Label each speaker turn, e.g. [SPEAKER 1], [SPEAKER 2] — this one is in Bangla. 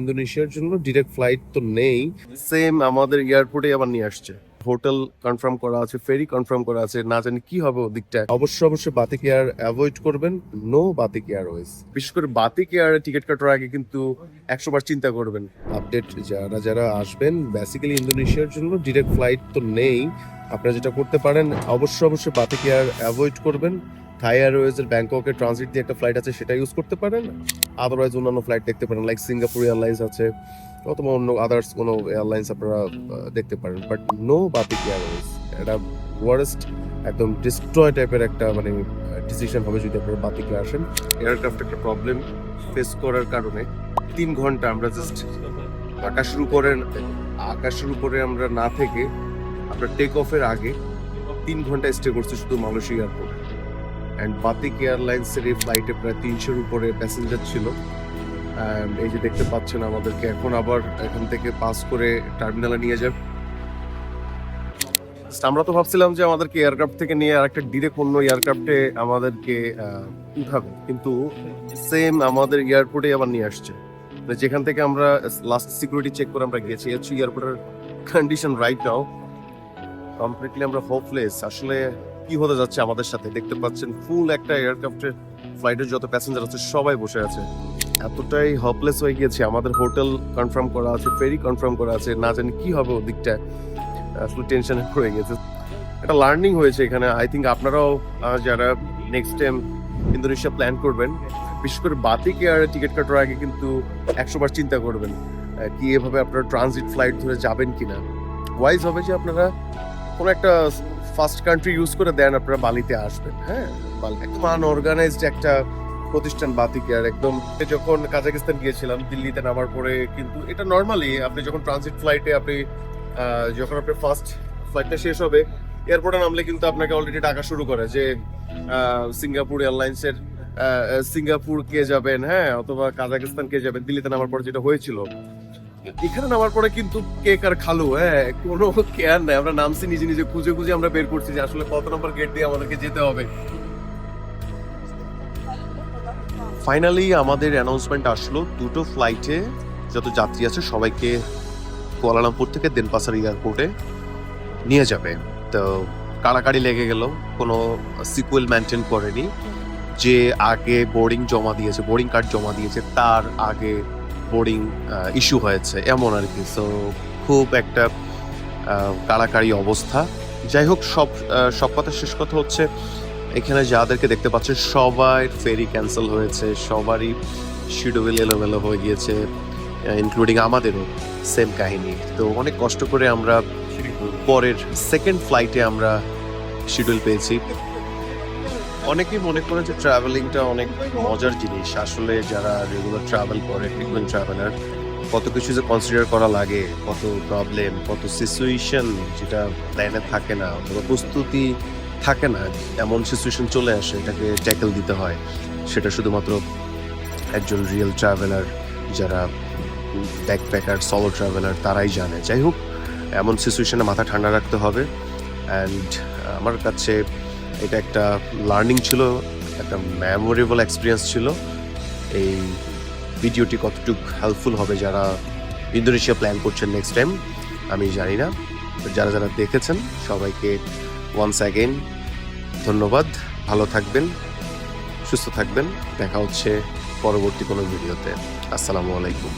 [SPEAKER 1] ইন্দোনেশিয়ার জন্য ডিরেক্ট ফ্লাইট তো নেই। সেম আমাদের এয়ারপোর্টে আবার নিয়ে আসছে। হোটেল কনফার্ম করা আছে ফেরি কনফার্ম করা আছে না জানি কি হবে ওদিকটা। অবশ্যই অবশ্যই বাতিক এয়ার অ্যাভয়েড করবেন নো বাতিক এয়ারওয়েজ বিশেষ করে বাতিক এয়ারে টিকিট কাটার আগে কিন্তু একশো বার চিন্তা করবেন। আপডেট যারা যারা আসবেন বেসিক্যালি ইন্দোনেশিয়ার জন্য ডিরেক্ট ফ্লাইট তো নেই। আপনারা যেটা করতে পারেন অবশ্যই অবশ্যই বাতিক এয়ার অ্যাভয়েড করবেন। থাই এয়ারওয়েজ এর ব্যাংককের ট্রানজিট দিয়ে একটা ফ্লাইট আছে সেটা ইউজ করতে পারেন। আদারওয়াইজ অন্যান্য ফ্লাইট দেখতে পারেন লাইক সিঙ্গাপুর এয়ারলাইন্স আছে, অথবা অন্য আদার্স কোনো এয়ারলাইন্স আপনারা দেখতে পারেন। বাট নো বাতিক এয়ারওয়েজ এটা ওয়ারেস্ট একদম ডিস্ট্রয় টাইপের একটা মানে ডিসিশন হবে যদি আপনারা বাতিকে আসেন। এয়ারক্রাফট একটা প্রবলেম ফেস করার কারণে তিন ঘণ্টা আমরা জাস্ট আকাশের উপরে আকাশের উপরে আমরা না থেকে, আমরা টেক অফের আগে তিন ঘণ্টা স্টে করছি শুধু মালয়েশিয়া এয়ারপোর্টে অ্যান্ড বাতিক এয়ারলাইন্সের এই ফ্লাইটে প্রায় তিনশোর উপরে প্যাসেঞ্জার ছিল। এই যে দেখতে পাচ্ছেন আমাদেরকে, এখন আবার এখান থেকে পাস করে টার্মিনালে নিয়ে যাবে। আমরা তো ভাবছিলাম যে আমাদেরকে এয়ারক্রাফট থেকে নিয়ে আর একটা ডিরেক্ট অন্য এয়ারক্রাফটে আমাদেরকে উঠাবে। কিন্তু সেম আমাদের এয়ারপোর্টে আবার নিয়ে আসছে। যেখান থেকে আমরা লাস্ট সিকিউরিটি চেক করে আমরা গেছি এয়ারপোর্টের কন্ডিশন রাইট নাও কমপ্লিটলি আমরা হোপলেস আসলে কি হতে যাচ্ছে আমাদের সাথে? দেখতে পাচ্ছেন ফুল একটা এয়ারক্রাফটের ফ্লাইটের যত প্যাসেঞ্জার আছে, সবাই বসে আছে। এতটাই হপলেস হয়ে গিয়েছে। আমাদের হোটেল কনফার্ম করা আছে ফেরি কনফার্ম করা আছে। না জানি কি হবে ওদিকটা আসলে টেনশনে পড়ে গেছে। একটা লার্নিং হয়েছে এখানে। আই থিঙ্ক আপনারাও যারা নেক্সট টাইম ইন্দোনেশিয়া প্ল্যান করবেন, বিশেষ করে বাতিক এয়ারে টিকিট কাটার আগে কিন্তু একশো বার চিন্তা করবেন কি এভাবে আপনারা ট্রানজিট ফ্লাইট ধরে যাবেন কিনা। ওয়াইজ হবে যে আপনারা কোনো একটা ফার্স্ট কান্ট্রি ইউজ করে দেন, আপনারা বালিতে আসবেন হ্যাঁ? একদম আনঅর্গানাইজড একটা প্রতিষ্ঠান বাতিক আর একদম যখন কাজাকিস্তান গিয়েছিলাম, দিল্লিতে নামার পরে কিন্তু এটা নর্মালি আপনি যখন ট্রানজিট ফ্লাইটে আপনি যখন আপনার ফার্স্ট ফ্লাইটটা শেষ হবে এয়ারপোর্টে নামলে কিন্তু আপনাকে অলরেডি ডাকা শুরু করে যে সিঙ্গাপুর এয়ারলাইন্সের সিঙ্গাপুর কে যাবেন হ্যাঁ? অথবা কাজাকিস্তান কে যাবেন, দিল্লিতে নামার পর যেটা হয়েছিল এখানে নামার পরে কিন্তু কেক আর খালু হ্যাঁ কোনো কেয়ার নাই। আমরা নামছি, নিজে নিজে খুঁজে খুঁজে আমরা বের করছি যে আসলে কত নম্বর গেট দিয়ে আমাদেরকে যেতে হবে। ফাইনালি আমাদের অ্যানাউন্সমেন্ট আসলো। দুটো ফ্লাইটে যত যাত্রী আছে, সবাইকে কুয়ালালামপুর থেকে দেনপাসার এয়ারপোর্টে নিয়ে যাবে। তো কাড়াকাড়ি লেগে গেল, কোনো সিকুয়েল মেনটেন করেনি। যে আগে বোর্ডিং জমা দিয়েছে বোর্ডিং কার্ড জমা দিয়েছে, তার আগে বোর্ডিং ইস্যু হয়েছে এমন আর কি। সো খুব একটা কাড়াকাড়ি অবস্থা। যাই হোক সব সব কথা শেষ কথা হচ্ছে এখানে যাদেরকে দেখতে পাচ্ছেন সবাই ফেরি ক্যান্সেল হয়েছে সবারই শিডিউল এলোমেলো হয়ে গিয়েছে ইনক্লুডিং আমাদেরও সেম কাহিনী। তো অনেক কষ্ট করে আমরা পরের সেকেন্ড ফ্লাইটে আমরা শিডিউল পেয়েছি। অনেকেই মনে করে যে ট্রাভেলিংটা অনেক মজার জিনিস। আসলে যারা রেগুলার ট্রাভেল করে ফ্রিকুয়েন্ট ট্রাভেলার কত কিছু যে কনসিডার করা লাগে, কত প্রবলেম কত সিচুয়েশন যেটা প্ল্যানে থাকে না, অথবা প্রস্তুতি থাকে না, এমন সিচুয়েশন চলে আসে, এটাকে ট্যাকেল দিতে হয়। সেটা শুধুমাত্র একজন রিয়েল ট্রাভেলার যারা ব্যাকপ্যাকার সলো ট্রাভেলার তারাই জানে। যাই হোক, এমন সিচুয়েশনে মাথা ঠান্ডা রাখতে হবে। অ্যান্ড আমার কাছে এটা একটা লার্নিং ছিল, একটা মেমোরেবল এক্সপিরিয়েন্স ছিল। এই ভিডিওটি কতটুকু হেল্পফুল হবে যারা ইন্দোনেশিয়া প্ল্যান করছেন নেক্সট টাইম আমি জানি না। যারা যারা দেখেছেন, সবাইকে ওয়ান্স অ্যাগেন ধন্যবাদ। ভালো থাকবেন, সুস্থ থাকবেন। দেখা হচ্ছে পরবর্তী কোনো ভিডিওতে। আসসালামু আলাইকুম।